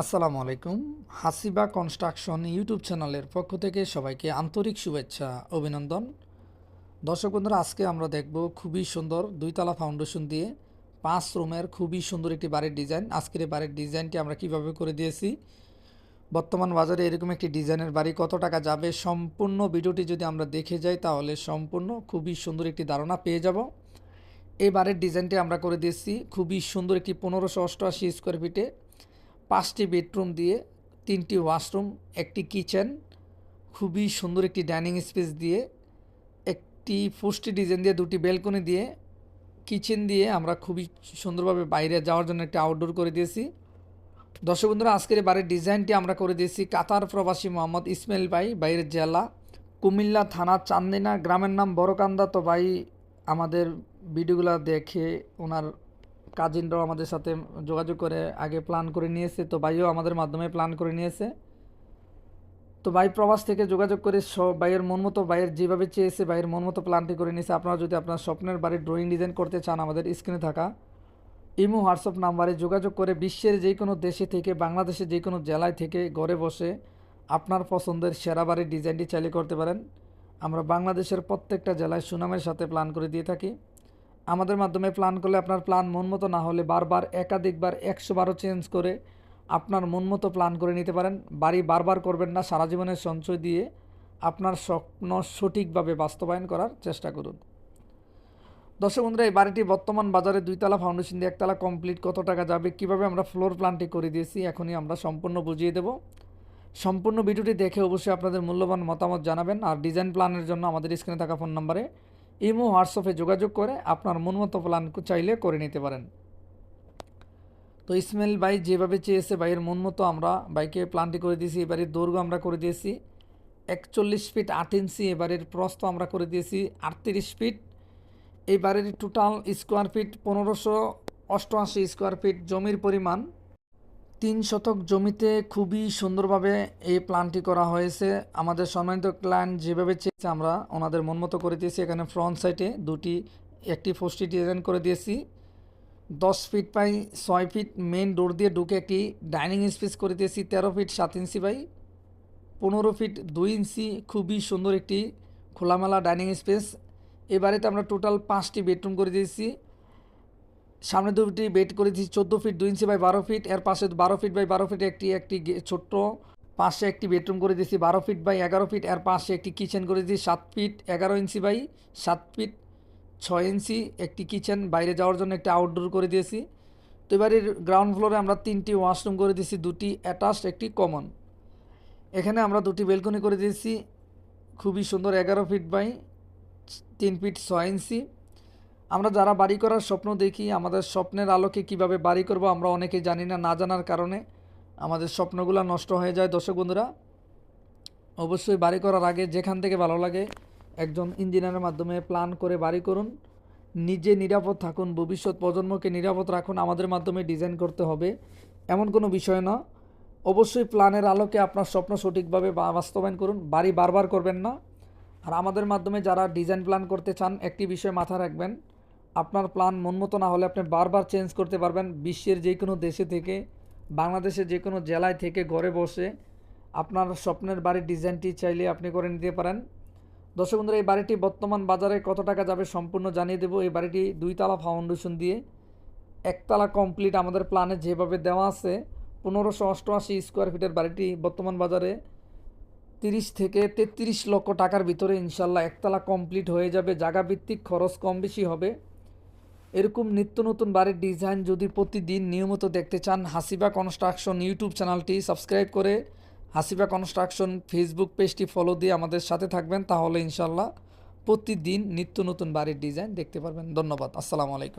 আসসালামু আলাইকুম। হাসিবা construction YouTube চ্যানেলের পক্ষ থেকে সবাইকে আন্তরিক শুভেচ্ছা, অভিনন্দন। দর্শক বন্ধুরা, আজকে আমরা দেখব খুবই সুন্দর দুইতলা ফাউন্ডেশন দিয়ে পাঁচ রুমের খুবই সুন্দর একটি বাড়ির ডিজাইন। আজকের এই বাড়ির ডিজাইনটি আমরা কীভাবে করে দিয়েছি? বর্তমান বাজারে এরকম একটি ডিজাইনের বাড়ি কত টাকা যাবে? সম্পূর্ণ ভিডিওটি যদি আমরা দেখে যাই, তাহলে সম্পূর্ণ খুবই সুন্দর একটি ধারণা পেয়ে যাব। এই বাড়ির ডিজাইনটি আমরা করে দিয়েছি খুবই সুন্দর একটি পনেরোশো অষ্টআশি স্কোয়ার ফিটে পাঁচটি বেডরুম দিয়ে, তিনটি ওয়াশরুম, একটি কিচেন, খুবই সুন্দর একটি ডাইনিং স্পেস দিয়ে, একটি ফুষ্টি ডিজাইন দিয়ে, দুটি ব্যালকনি দিয়ে, কিচেন দিয়ে আমরা খুবই সুন্দরভাবে বাইরে যাওয়ার জন্য একটি আউটডোর করে দিয়েছি। দর্শক বন্ধুরা, আজকের বাড়ির ডিজাইনটি আমরা করে দিয়েছি কাতার প্রবাসী মোহাম্মদ ইসমাইল ভাই, বাইরের জেলা, কুমিল্লা থানা, চান্দিনা, গ্রামের নাম বড়কান্দা। তো ভাই, আমাদের ভিডিওগুলো দেখে ওনার কাজিনরাও আমাদের সাথে যোগাযোগ করে আগে প্ল্যান করে নিয়েছে। তো ভাইও আমাদের মাধ্যমে প্ল্যান করে নিয়েছে। তো ভাই প্রবাস থেকে যোগাযোগ করে সব ভাইয়ের মন মতো, ভাইয়ের যেভাবে চেয়েছে, ভাইয়ের মন মতো প্ল্যানটি করে নিয়েছে। আপনারা যদি আপনার স্বপ্নের বাড়ির ড্রয়িং ডিজাইন করতে চান, আমাদের স্ক্রিনে থাকা ইমো, হোয়াটসঅ্যাপ নাম্বারে যোগাযোগ করে বিশ্বের যে কোনো দেশে থেকে, বাংলাদেশের যে কোনো জেলায় থেকে ঘরে বসে আপনার পছন্দের সেরা বাড়ির ডিজাইনটি চাইলে করতে পারেন। আমরা বাংলাদেশের প্রত্যেকটা জেলায় সুনামের সাথে প্ল্যান করে দিয়ে থাকি। আমাদের মাধ্যমে প্ল্যান করলে আপনার প্ল্যান মন মতো না হলে বারবার একাধিকবার একশো বারো চেঞ্জ করে আপনার মন মতো প্ল্যান করে নিতে পারেন। বাড়ি বারবার করবেন না, সারা জীবনের সঞ্চয় দিয়ে আপনার স্বপ্ন সঠিকভাবে বাস্তবায়ন করার চেষ্টা করুন। দর্শক বন্ধুরা, এই বাড়িটি বর্তমান বাজারে দুইতলা ফাউন্ডেশন দিয়ে একতলা কমপ্লিট কত টাকা যাবে, কীভাবে আমরা ফ্লোর প্ল্যানটি করে দিয়েছি, এখনই আমরা সম্পূর্ণ বুঝিয়ে দেব। সম্পূর্ণ ভিডিওটি দেখে অবশ্যই আপনাদের মূল্যবান মতামত জানাবেন, আর ডিজাইন প্ল্যানের জন্য আমাদের স্ক্রিনে থাকা ফোন নাম্বারে ইমো, হোয়াটসঅ্যাপে যোগাযোগ করে আপনার মন মতো প্ল্যান চাইলে করে নিতে পারেন। তো ইসমাইল ভাই যেভাবে চেয়েছে ভাইয়ের মন মতো আমরা বাইকে প্ল্যানটি করে দিয়েছি এবারের দৈর্ঘ্য আমরা করে দিয়েছি। একচল্লিশ ফিট আট ইঞ্চি, এবারের প্রস্থ আমরা করে দিয়েছি আটত্রিশ ফিট। এবারের টোটাল স্কোয়ার ফিট পনেরোশো অষ্টআশি স্কোয়ার ফিট জমির পরিমাণ। তিন শতক জমিতে খুবই সুন্দরভাবে এই প্ল্যানটি করা হয়েছে। আমাদের সম্মানিত ক্লায়েন্ট যেভাবে চেয়েছে আমরা ওনাদের মন মতো করে দিয়েছি। এখানে ফ্রন্ট সাইডে দুটি একটি পোস্টি ডিজাইন করে দিয়েছি। দশ ফিট বাই ছয় ফিট মেন ডোর দিয়ে ঢুকে একটি ডাইনিং স্পেস করে দিয়েছি। তেরো ফিট সাত ইঞ্চি বাই পনেরো ফিট দুই ইঞ্চি খুবই সুন্দর একটি খোলামেলা ডাইনিং স্পেস এ বাড়িতে আমরা টোটাল পাঁচটি বেডরুম করে দিয়েছি। সামনে দুটি বেড করে দিয়েছি চোদ্দ ফিট দুই ইঞ্চি বাই বারো ফিট, এর পাশে বারো ফিট বাই বারো ফিট একটি একটি ছোট্ট, পাশে একটি বেডরুম করে দিয়েছি, বারো ফিট বাই এগারো ফিট, এর পাশে একটি কিচেন করে দিয়েছি, সাত ফিট এগারো ইঞ্চি বাই সাত ফিট ছয় ইঞ্চি একটি কিচেন, বাইরে যাওয়ার জন্য একটি আউটডোর করে দিয়েছি। তো এবারের গ্রাউন্ড ফ্লোরে আমরা তিনটি ওয়াশরুম করে দিয়েছি, দুটি অ্যাটাচড একটি কমন এখানে আমরা দুটি বেলকনি করে দিয়েছি, খুবই সুন্দর, এগারো ফিট বাই তিন ফিট ছয় ইঞ্চি। আমরা যারা বাড়ি করার স্বপ্ন দেখি, আমাদের স্বপ্নের আলোকে কীভাবে বাড়ি করব আমরা অনেকে জানি না না জানার কারণে আমাদের স্বপ্নগুলো নষ্ট হয়ে যায়। দর্শক বন্ধুরা, অবশ্যই বাড়ি করার আগে যেখান থেকে ভালো লাগে একজন ইঞ্জিনিয়ারের মাধ্যমে প্ল্যান করে বাড়ি করুন। নিজে নিরাপদ থাকুন, ভবিষ্যৎ প্রজন্মকে নিরাপদ রাখুন, আমাদের মাধ্যমে ডিজাইন করতে হবে। এমন কোনো বিষয় না। অবশ্যই প্ল্যানের আলোকে আপনার স্বপ্ন সঠিকভাবে বাস্তবায়ন করুন, বাড়ি বারবার করবেন না। আর আমাদের মাধ্যমে যারা ডিজাইন প্ল্যান করতে চান, একটি বিষয় মাথা রাখবেন আপনার প্ল্যান মন মতো না হলে আপনি বারবার চেঞ্জ করতে পারবেন। বিশ্বের যে কোনো দেশে থেকে, বাংলাদেশের যে কোনো জেলায় থেকে ঘরে বসে আপনার স্বপ্নের বাড়ির ডিজাইনটি চাইলে আপনি করে নিতে পারেন। দর্শক বন্ধুরা, এই বাড়িটি বর্তমান বাজারে কত টাকা যাবে সম্পূর্ণ জানিয়ে দেবো। এই বাড়িটি দুইতলা ফাউন্ডেশন দিয়ে একতলা কমপ্লিট আমাদের প্ল্যানে যেভাবে দেওয়া আছে, পনেরোশো অষ্টআশি স্কোয়ার ফিটের বাড়িটি বর্তমান বাজারে তিরিশ থেকে তেত্রিশ লক্ষ টাকার ভিতরে ইনশাল্লাহ একতলা কমপ্লিট হয়ে যাবে। জায়গা ভিত্তিক খরচ কম বেশি হবে। এরকম নিত্য নতুন বাড়ির ডিজাইন যদি প্রতিদিন নিয়মিত দেখতে চান, হাসিবা কনস্ট্রাকশন ইউটিউব চ্যানেলটি সাবস্ক্রাইব করে হাসিবা কনস্ট্রাকশন ফেসবুক পেজটি ফলো দিয়ে আমাদের সাথে থাকবেন, তাহলে ইনশাল্লাহ প্রতিদিন নিত্য নতুন বাড়ির ডিজাইন দেখতে পারবেন। ধন্যবাদ, আসসালামু আলাইকুম।